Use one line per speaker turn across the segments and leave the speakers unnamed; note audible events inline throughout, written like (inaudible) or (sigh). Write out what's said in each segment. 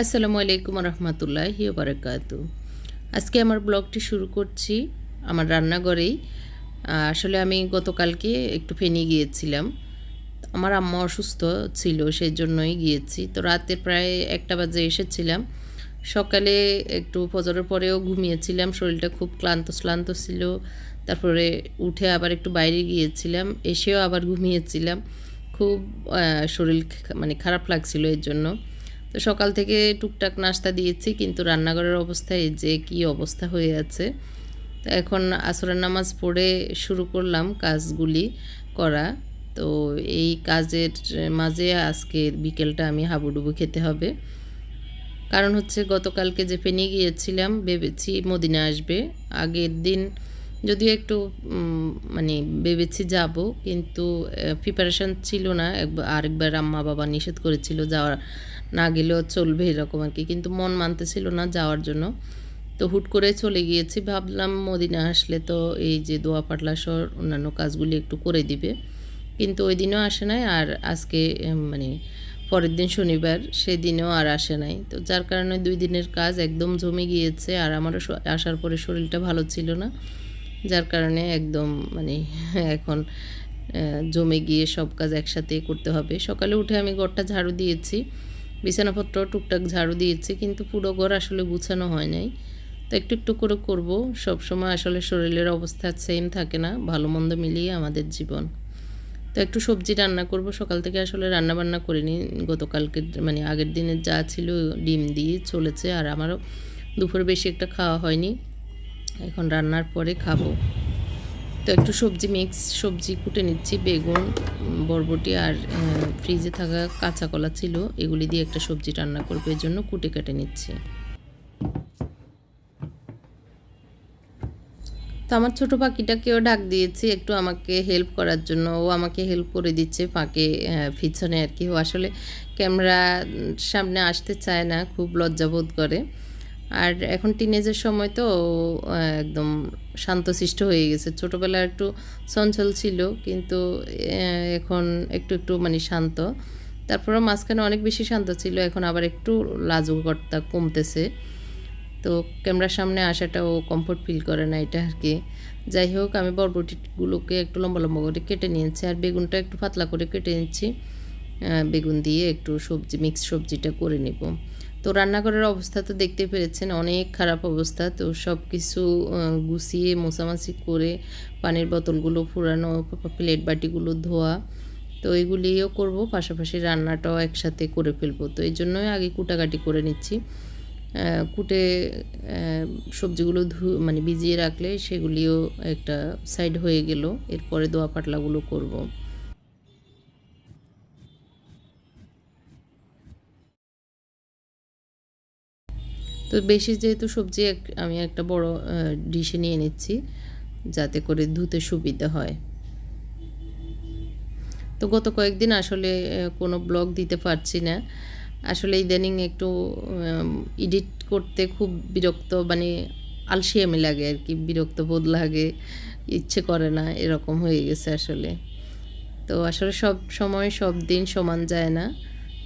আসসালামু আলাইকুম রহমতুল্লাহ বারাকাত আজকে আমার ব্লগটি শুরু করছি আমার রান্নাঘরেই। আসলে আমি গতকালকে একটু ফেনি গিয়েছিলাম। আমার আম্মা অসুস্থ ছিল সেই জন্যই গিয়েছি। তো রাতে প্রায় একটা বাজে এসেছিলাম। সকালে একটু ফজরের পরেও ঘুমিয়েছিলাম, শরীরটা খুব ক্লান্ত শ্লান্ত ছিল। তারপরে উঠে আবার একটু বাইরে গিয়েছিলাম, এসেও আবার ঘুমিয়েছিলাম। খুব শরীর মানে খারাপ লাগছিল এর জন্য। তো সকাল থেকে টুকটাক নাস্তা দিয়েছি, কিন্তু রান্নাঘরের অবস্থায় যে কি অবস্থা হয়ে আছে। তো এখন আসরের নামাজ পড়ে শুরু করলাম কাজগুলি করা। তো এই কাজের মাঝে আজকে বিকেলটা আমি হাবুডুবু খেতে হবে। কারণ হচ্ছে গতকালকে যে পেনে গিয়েছিলাম, ভেবেছি মদিনা আসবে। আগের দিন যদিও একটু মানে ভেবেছি যাব, কিন্তু প্রিপারেশন ছিল না। আরেকবার আম্মা বাবা নিষেধ করেছিল যাওয়ার। না গেলেও চলবে এরকম আর কি, কিন্তু মন মানতেছিল না যাওয়ার জন্য। তো হুট করে চলে গিয়েছি, ভাবলাম মদিনা আসলে তো এই যে দোয়া পাটলা সহ অন্যান্য কাজগুলি একটু করে দিবে। কিন্তু ওই দিনও আসে নাই আর আজকে মানে পরের দিন শনিবার, সেদিনও আর আসে নাই। তো যার কারণে দুই দিনের কাজ একদম জমে গিয়েছে আর আমারও আসার পরে শরীরটা ভালো ছিল না। যার কারণে একদম মানে এখন জমে গিয়ে সব কাজ একসাথে করতে হবে। সকালে উঠে আমি ঘরটা ঝাড়ু দিয়েছি, বিছানাপত্র টুকটাক ঝাড়ু দিয়েছি, কিন্তু পুরো ঘর আসলে গুছানো হয় নাই। তো একটু একটু করে করব সব সময় আসলে শরীরের অবস্থা সেম থাকে না, ভালো মন্দ মিলিয়ে আমাদের জীবন। তো একটু সবজি রান্না করব, সকাল থেকে আসলে রান্না বান্না করিনি গতকালকে মানে আগের দিনের যা ছিল ডিম দিয়ে চলেছে, আর আমারও দুপুর বেশি একটা খাওয়া হয়নি। এখন রান্নার পরে খাব। তো একটু সবজি মিক্স সবজি কুটে নিচ্ছি, বেগুন বরবটি আর ফ্রিজে থাকা কাঁচা কলা ছিল, এগুলি দিয়ে একটা সবজি রান্না করব, এর জন্য কুটে কেটে নিচ্ছি। তো আমার ছোট পাখিটাকেও ডাক দিয়েছি, একটু আমাকে হেল্প করার জন্য। ও আমাকে হেল্প করে দিচ্ছে ফাঁকে পিছনে আর কি। ও আসলে ক্যামেরা সামনে আসতে চায় না, খুব লজ্জাবোধ করে। আর এখন টিনেজের সময় তো একদম শান্তশিষ্ট হয়ে গেছে। ছোটোবেলা একটু চঞ্চল ছিল, কিন্তু এখন একটু একটু মানে শান্ত। তারপরে মাঝখানে অনেক বেশি শান্ত ছিল, এখন আবার একটু লাজুকতা কমতেছে। তো ক্যামেরার সামনে আসাটা ও কমফোর্ট ফিল করে না এটা আর কি। যাই হোক, আমি বরবটিগুলোকে একটু লম্বা লম্বা করে কেটে নিয়েছি, আর বেগুনটা একটু পাতলা করে কেটে নিচ্ছি। বেগুন দিয়ে একটু সবজি মিক্স সবজিটা করে নেব। তো রান্নাঘরের অবস্থা তো দেখতে পেরেছেন, অনেক খারাপ অবস্থা। তো সব কিছু গুছিয়ে মোছামাছি করে পানির বোতলগুলো ফুরানো প্লেট বাটিগুলো ধোয়া, তো এগুলিও করব। পাশাপাশি রান্নাটাও একসাথে করে ফেলব। তো এই জন্যই আগে কুটাকাটি করে নিচ্ছি। কুটে সবজিগুলো ধু মানে ভিজিয়ে রাখলে সেগুলিও একটা সাইড হয়ে গেল। এরপরে দোয়া পাতলাগুলো করব। তো বেশি যেহেতু সবজি আমি একটা বড় ডিশে নিয়ে নিচ্ছি, যাতে করে ধুতে সুবিধা হয়। তো গত কয়েকদিন আসলে কোনো ব্লগ দিতে পারছি না। আসলে ইদানিং একটু এডিট করতে খুব বিরক্ত মানে আলসিয়ামি লাগে আর কি, বিরক্ত বোধ লাগে, ইচ্ছে করে না, এরকম হয়ে গেছে আসলে। তো আসলে সব সময় সব দিন সমান যায় না।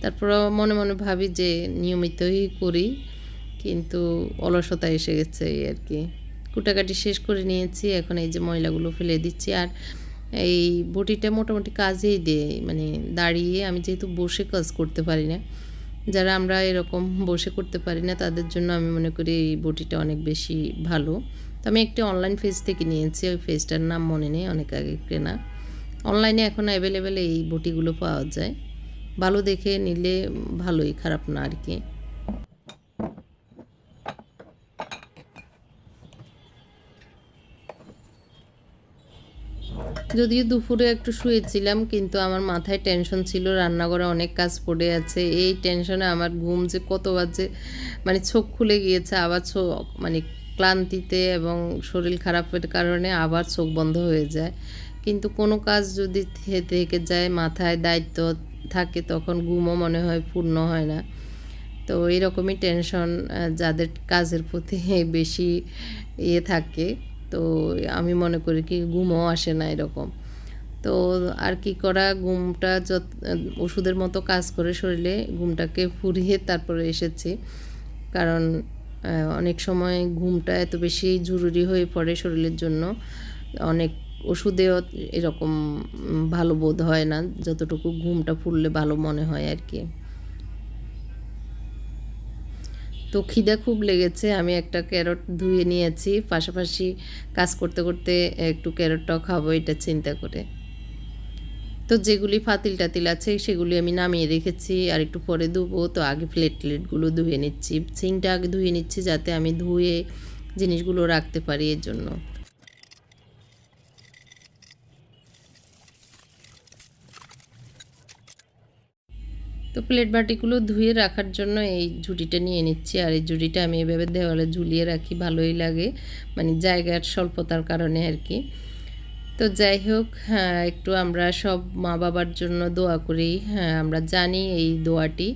তারপর মনে মনে ভাবি যে নিয়মিতই করি। কিন্তু অলসতা এসে গেছে এই আর কি। কুটাকাটি শেষ করে নিয়েছি, এখন এই যে ময়লাগুলো ফেলে দিচ্ছি। আর এই বটিটা মোটামুটি কাজেই দেয় মানে দাঁড়িয়ে আমি যেহেতু বসে কাজ করতে পারি না, যারা আমরা এরকম বসে করতে পারি না, তাদের জন্য আমি মনে করি এই বটিটা অনেক বেশি ভালো। তো আমি একটি অনলাইন পেজ থেকে নিয়েছি, ওই পেজটার নাম মনে নেই, অনেক আগে কেনা। অনলাইনে এখন অ্যাভেলেবেল এই বটিগুলো পাওয়া যায়। ভালো দেখে নিলে ভালোই, খারাপ না আর কি। যদিও দুপুরে একটু শুয়েছিলাম, কিন্তু আমার মাথায় টেনশন ছিল, রান্নাঘরে অনেক কাজ পড়ে আছে। এই টেনশনে আমার ঘুম যে কত বাজে মানে চোখ খুলে গিয়েছে, আবার চোখ মানে ক্লান্তিতে এবং শরীর খারাপের কারণে আবার চোখ বন্ধ হয়ে যায়। কিন্তু কোনো কাজ যদি থেকে যায়, মাথায় দায়িত্ব থাকে, তখন ঘুমও মনে হয় পূর্ণ হয় না। তো এরকমই টেনশন যাদের কাজের প্রতি (laughs) বেশি ইয়ে থাকে। তো আমি মনে করি কি ঘুমও আসে না এরকম। তো আর কি করা, ঘুমটা যত, ওষুধের মতো কাজ করে শরীরে ঘুমটাকে ফুরিয়ে তারপরে এসেছি। কারণ অনেক সময় ঘুমটা এত বেশি জরুরি হয়ে পড়ে শরীরের জন্য, অনেক ওষুধেও এরকম ভালো বোধ হয় না, যতটুকু ঘুমটা ফুললে ভালো মনে হয় আর কি। তো খিদে খুব লেগেছে, আমি একটা ক্যারট ধুয়ে নিয়েছি। পাশাপাশি কাজ করতে করতে একটু ক্যারটটাও খাব, এটা চিন্তা করে। তো যেগুলি ফাতিল টাতিল আছে, সেগুলি আমি নামিয়ে রেখেছি আর একটু পরে ধুবো। তো আগে প্লেট প্লেটগুলো ধুয়ে নিচ্ছি সিংটা আগে ধুয়ে নিচ্ছি যাতে আমি ধুয়ে জিনিসগুলো রাখতে পারি এর জন্য। তো প্লেট বাটিগুলো ধুয়ে রাখার জন্য এই ঝুড়িটা নিয়ে নিচ্ছি। আর এই ঝুড়িটা আমি এভাবে দেওয়ালে ঝুলিয়ে রাখি, ভালোই লাগে। মানে জায়গার স্বল্পতার কারণে আর কি। তো যাই হোক হ্যাঁ একটু আমরা সব মা বাবার জন্য দোয়া করি। হ্যাঁ আমরা জানি এই দোয়াটি।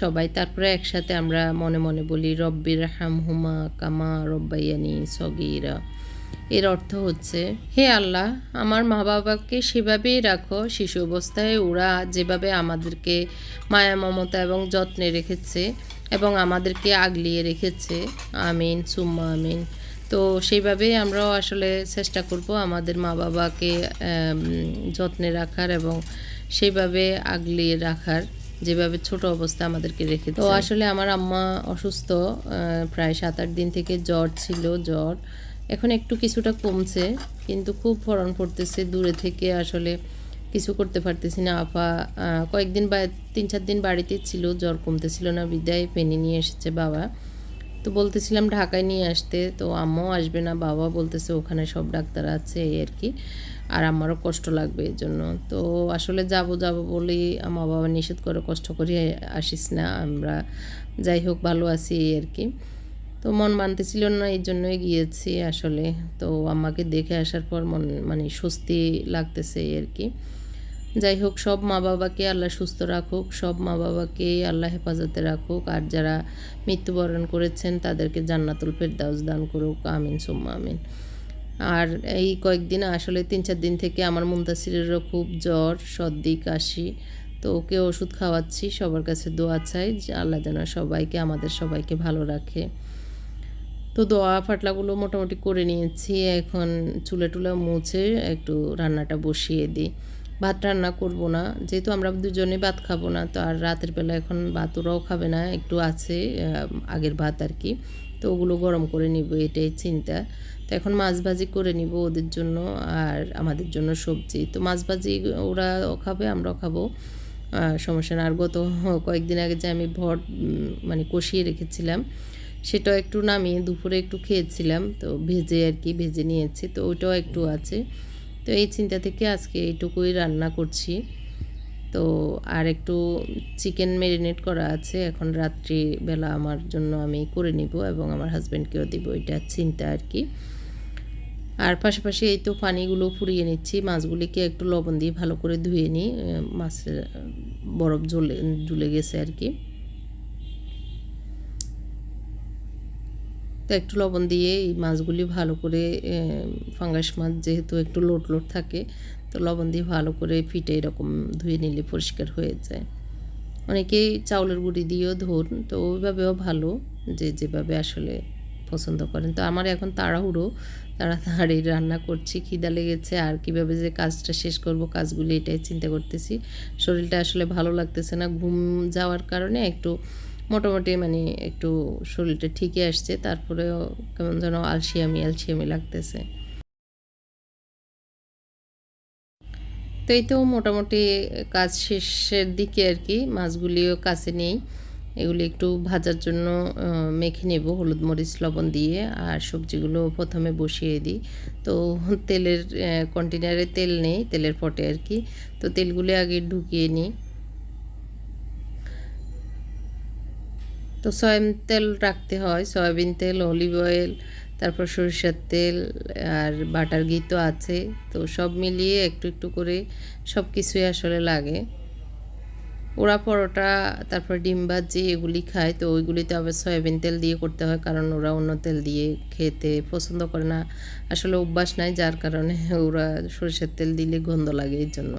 সবাই তারপরে একসাথে আমরা মনে মনে বলি রব্বির হাম হুমা কামা রব্বাইয়ানি সগিরা। এর অর্থ হচ্ছে, হে আল্লাহ, আমার মা বাবাকে সেভাবেই রাখো, শিশু অবস্থায় ওরা যেভাবে আমাদেরকে মায়া, মমতা এবং যত্নে রেখেছে এবং আমাদেরকে আগলিয়ে রেখেছে। আমিন, সুম্মা আমিন। তো সেইভাবেই আমরাও আসলে চেষ্টা করব আমাদের মা বাবাকে যত্নে রাখার এবং সেইভাবে আগলিয়ে রাখার, যেভাবে ছোট অবস্থা আমাদেরকে রেখে তো আসলে আমার আম্মা অসুস্থ প্রায় সাত আট দিন থেকে জ্বর ছিল, জ্বর। এখন একটু কিছুটা কমছে, কিন্তু খুব ফরন পড়তেছে দূরে থেকে। আসলে কিছু করতে পারতেছি না, আপা কয়েকদিন বা তিন চার দিন বাড়িতে ছিল, জ্বর কমতেছিল না, বিদায় পেনি নিয়ে এসেছে বাবা। তো বলতেছিলাম ঢাকায় নিয়ে আসতে, তো আম্মাও আসবে না, বাবা বলতেছে ওখানে সব ডাক্তার আছে, এই আর কি। আর আমারও কষ্ট লাগবে এর জন্য। তো আসলে যাব যাব বলেই আমার বাবা নিষেধ করে কষ্ট করে আসিস না, আমরা যাই হোক ভালো আছি, এই আর কি। তো মন মানতেছিল না, এই জন্যই গিয়েছি আসলে। তো আম্মাকে দেখে আসার পর মন মানে স্বস্তি লাগতেছে আর কি। যাই হোক, সব মা বাবাকে আল্লাহ সুস্থ রাখুক, সব মা বাবাকে আল্লাহ হেফাজতে রাখুক, আর যারা মৃত্যুবরণ করেছেন তাদেরকে জান্নাতুল ফেরদাউস দান করুক, আমিন, সুম্মা আমিন। আর এই কয়েকদিন আসলে তিন চার দিন থেকে আমার মুমতাসিরেরও খুব জ্বর সর্দি কাশি। তো ওকে ওষুধ খাওয়াচ্ছি, সবার কাছে দোয়া চাই আল্লাহ যেন সবাইকে, আমাদের সবাইকে ভালো রাখে। তো দোয়া ফাটলাগুলো মোটামুটি করে নিয়েছি। এখন চুলে টুলা মুছে একটু রান্নাটা বসিয়ে দিই। ভাত রান্না করব না, যেহেতু আমরা দুজনে ভাত খাব না, তো আর রাতের বেলা এখন ভাত ওরাও খাবে না, একটু আছে আগের ভাত আর কি। তো ওগুলো গরম করে নিব, এটাই চিন্তা। তো এখন মাছ ভাজি করে নিব ওদের জন্য, আর আমাদের জন্য সবজি। তো মাছ ভাজি ওরা খাবে, আমরাও খাব। সমস্যা না, আর গত কয়েকদিন আগে যে আমি ভট মানে কষিয়ে রেখেছিলাম সেটাও একটু নামিয়ে দুপুরে একটু খেয়েছিলাম, তো ভেজে আর কি, ভেজে নিয়েছি, তো ওইটাও একটু আছে। তো এই চিন্তা থেকে আজকে এইটুকুই রান্না করছি। তো আর একটু চিকেন ম্যারিনেট করা আছে, এখন রাত্রিবেলা আমার জন্য আমি করে নিব এবং আমার হাজব্যান্ডকেও দিব, এটা চিন্তা আর কি। আর পাশাপাশি এই তো পানিগুলো ফুরিয়ে নিচ্ছি, মাছগুলিকে একটু লবণ দিয়ে ভালো করে ধুয়ে নিই মাছের বরফ জ্বলে জ্বলে গেছে আর কি। তো একটু লবণ দিয়ে এই মাছগুলি ভালো করে ফাঙ্গাস মাছ যেহেতু একটু লোট লোট থাকে, তো লবণ দিয়ে ভালো করে ফিটে এরকম ধুয়ে নিলে পরিষ্কার হয়ে যায়। অনেকেই চাউলের গুঁড়ি দিয়েও ধুন, তো ওইভাবেও ভালো যে যেভাবে আসলে পছন্দ করেন। তো আমার এখন তাড়াহুড়ো, তাড়াতাড়ি রান্না করছি, খিদা লেগেছে, আর কীভাবে যে কাজটা শেষ করব, কাজগুলি এটাই চিন্তা করতেছি। শরীরটা আসলে ভালো লাগতেছে না, ঘুম যাওয়ার কারণে একটু মোটামুটি মানে একটু শরীরটা ঠিকই আসছে, তারপরেও কেমন যেন আলসিয়ামি আলসিয়ামি লাগতেছে। তো এই তো মোটামুটি কাজ শেষের দিকে আর কি, মাছগুলিও কাছে নেই। এগুলি একটু ভাজার জন্য মেখে নেব, হলুদ মরিচ, লবণ দিয়ে, আর সবজিগুলো প্রথমে বসিয়ে দিই। তো তেলের কন্টেনারে তেল নেই, তেলের পটে আর কি। তো তেলগুলি আগে ঢুকিয়ে নিই। তো সয়াবিন তেল রাখতে হয়, সয়াবিন তেল অলিভ অয়েল তারপর সরিষার তেল আর বাটার ঘি তো আছে। তো সব মিলিয়ে একটু একটু করে সব কিছুই আসলে লাগে। ওরা পরোটা, তারপর ডিম ভাজি এগুলি খায়, তো ওইগুলিতে আবার সয়াবিন তেল দিয়ে করতে হয়, কারণ ওরা অন্য তেল দিয়ে খেতে পছন্দ করে না। আসলে অভ্যাস নাই, যার কারণে ওরা সরষের তেল দিলে গন্ধ লাগে এই জন্য।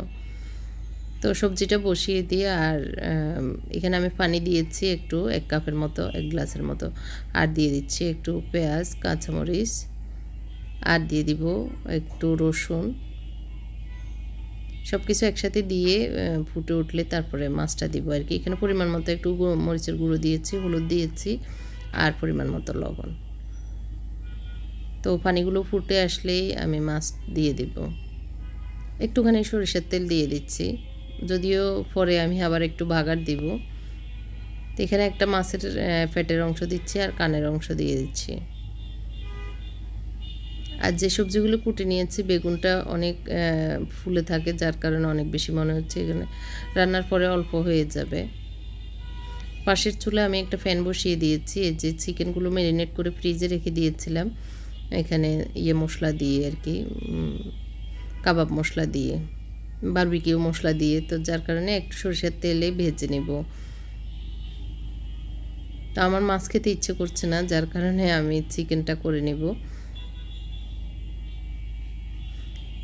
তো সবজিটা বসিয়ে দিয়ে আর এখানে আমি পানি দিয়েছি একটু, এক কাপের মতো, এক গ্লাসের মতো। আর দিয়ে দিচ্ছি একটু পেঁয়াজ, কাঁচামরিচ। আর দিয়ে দিব একটু রসুন। সব কিছু একসাথে দিয়ে ফুটে উঠলে তারপরে মাছটা দিব আর কি। এখানে পরিমাণ মতো একটু মরিচের গুঁড়ো দিয়েছি, হলুদ দিয়েছি, আর পরিমাণ মতো লবণ। তো পানিগুলো ফুটে আসলেই আমি মাছ দিয়ে দিব। একটুখানি সরিষার তেল দিয়ে দিচ্ছি। যদিও পরে আমি আবার একটু বাগার দিব। এখানে একটা মাছের পেটের অংশ দিচ্ছি আর কানের অংশ দিয়ে দিচ্ছি। আর যে সবজিগুলো কুটে নিয়েছি, বেগুনটা অনেক ফুলে থাকে, যার কারণে অনেক বেশি মনে হচ্ছে এখানে রান্নার পরে অল্প হয়ে যাবে। পাশের চুলে আমি একটা ফ্যান বসিয়ে দিয়েছি, এই যে চিকেনগুলো ম্যারিনেট করে ফ্রিজে রেখে দিয়েছিলাম। এখানে ইয়ে মশলা দিয়ে আর কি কাবাব মশলা দিয়ে। বারবিকিউ মশলা দিয়ে, তো যার কারণে একটু সরষের তেলে ভেজে নেব। তো আমার মাছ খেতে ইচ্ছে করছে না, যার কারণে আমি চিকেনটা করে নেব।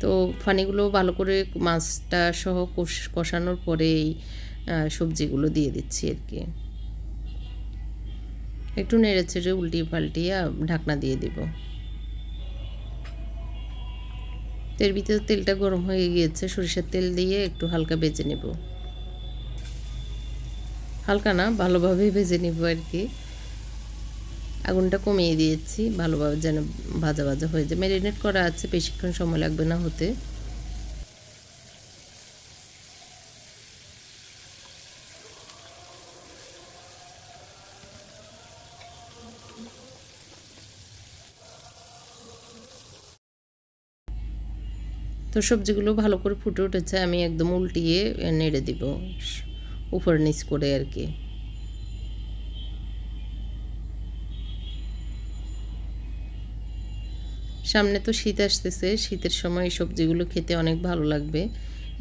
তো পানিগুলো ভালো করে মাছটা সহ কষ- কষানোর পরে এই সবজিগুলো দিয়ে দিচ্ছি আর কি। একটু নেড়ে চেড়ে উল্টিয়ে পাল্টিয়ে ঢাকনা দিয়ে দিব। তেল ভিতরে তেলটা গরম হয়ে গিয়েছে, সরিষার তেল দিয়ে একটু হালকা বেজে নেব। হালকা না ভালোভাবে ভেজে নেব আর কি। আগুনটা কমিয়ে দিয়েছি, ভালোভাবে যেন ভাজা ভাজা হয়ে যায়। ম্যারিনেট করা আছে, বেশিক্ষণ সময় লাগবে না হতে। তো সবজিগুলো ভালো করে ফুটে উঠেছে, আমি একদম উল্টিয়ে নেড়ে দিব উপর নিচ করে আর কি। সামনে তো শীত আসতেছে, শীতের সময় এই সবজিগুলো খেতে অনেক ভালো লাগবে।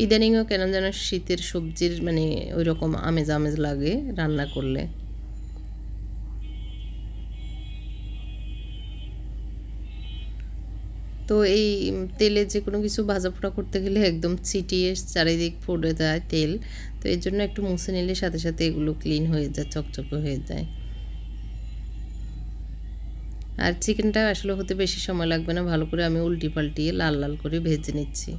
ইদানিংও কেন যেন শীতের সবজির মানে ওই রকম আমেজ আমেজ লাগে রান্না করলে। তো এই তেলে যে কোনো কিছু ভাজা পোড়া করতে গেলে একদম ছিটিয়ে চারিদিক ফুটে যায় তেল। তো এর জন্য একটু মুছে নিলে সাথে সাথে এগুলো ক্লিন হয়ে যায়, চকচকে হয়ে যায়। আর চিকেনটা আসলে হতে বেশি সময় লাগবে না, ভালো করে আমি উল্টি পাল্টিয়ে লাল লাল করে ভেজে নিচ্ছি।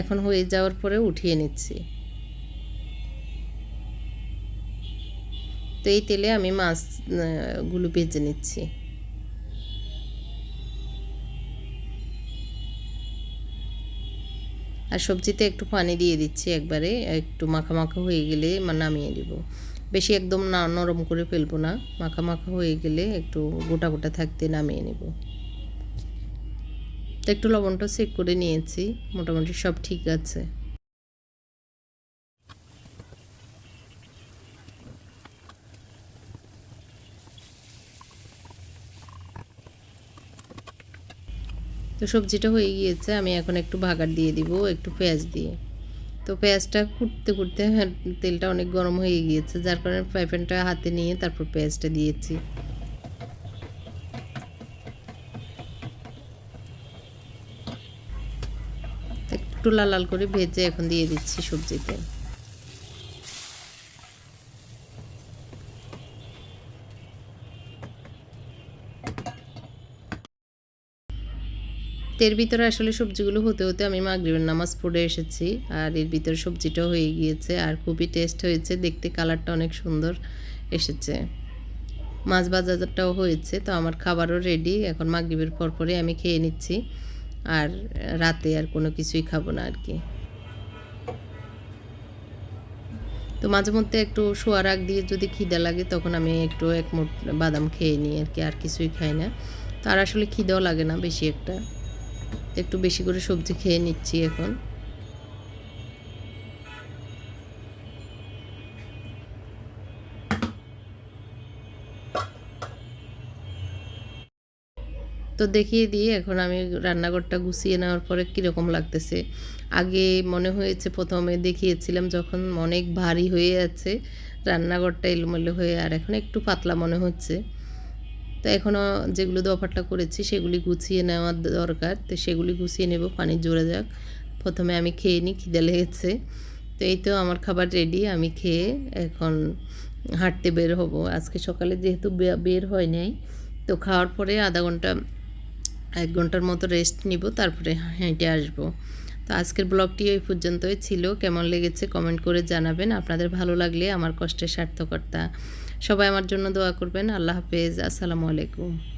এখন হয়ে যাওয়ার পরে উঠিয়ে নিচ্ছি। তো এই তেলে আমি মাছগুলো ভেজে নিচ্ছি। আর সবজিতে একটু পানি দিয়ে দিচ্ছি একবারে, একটু মাখা মাখা হয়ে গেলে নামিয়ে দিব। বেশি একদম না, নরম করে ফেলব না, মাখা মাখা হয়ে গেলে একটু গোটা গোটা থাকতে নামিয়ে নেব। একটু লবণটা চেক করে নিয়েছি, মোটামুটি সব ঠিক আছে। সবজিটা হয়ে গিয়েছে আমি এখন একটু ভাগার দিয়ে দিব একটু পেঁয়াজ দিয়ে। তো পেঁয়াজটা কুটতে কুটতে হ্যাঁ, তেলটা অনেক গরম হয়ে গিয়েছে যার কারণে ফ্রাই প্যানটা হাতে নিয়ে তারপর পেঁয়াজটা দিয়েছি। একটু লাল লাল করে ভেজে এখন দিয়ে দিচ্ছি সবজিতে। এর ভিতরে আসলে সবজিগুলো হতে হতে আমি মাগরিবের নামাজ পড়ে এসেছি, আর এর ভিতরে সবজিটাও হয়ে গিয়েছে, আর খুবই টেস্ট হয়েছে, দেখতে কালারটা অনেক সুন্দর এসেছে। মাছ বাজারটাও হয়েছে, তো আমার খাবারও রেডি এখন মাগরিবের পর পরে আমি খেয়ে নিচ্ছি, আর রাতে আর কোনো কিছুই খাব না আর কি। তো মাঝে মধ্যে একটু শোয়ার আগ দিয়ে যদি খিদা লাগে, তখন আমি একটু এক মুঠ বাদাম খেয়ে নিই আর কি, আর কিছুই খাই না। তো আর আসলে খিদেও লাগে না বেশি একটা। একটু বেশি করে সবজি খেয়ে নিচ্ছি এখন। তো দেখিয়ে দিয়ে এখন আমি রান্নাঘরটা গুছিয়ে নেওয়ার পরে কীরকম লাগতেছে। আগে মনে হয়েছে প্রথমে দেখিয়েছিলাম যখন অনেক ভারী হয়ে আছে, রান্নাঘরটা এলোমেলো হয়ে, আর এখন একটু পাতলা মনে হচ্ছে। তো এখনও যেগুলো দফাটা করেছি, সেগুলি গুছিয়ে নেওয়ার দরকার। তো সেগুলি গুছিয়ে নেব, পানি জোরে যাক। প্রথমে আমি খেয়ে নিই, খিদে লেগেছে। তো এই তো আমার খাবার রেডি আমি খেয়ে এখন হাঁটতে বের হব। আজকে সকালে যেহেতু বের হয় নাই, তো খাওয়ার পরে আধা ঘণ্টা, এক ঘণ্টার মতো রেস্ট নিব, তারপরে হেঁটে আসব। তো আজকের ব্লগটি ওই পর্যন্তই ছিল। কেমন লেগেছে কমেন্ট করে জানাবেন। আপনাদের ভালো লাগলে আমার কষ্টের সার্থকর্তা সবাই আমার জন্য দোয়া করবেন। আল্লাহ হাফেজ। আসসালামু আলাইকুম।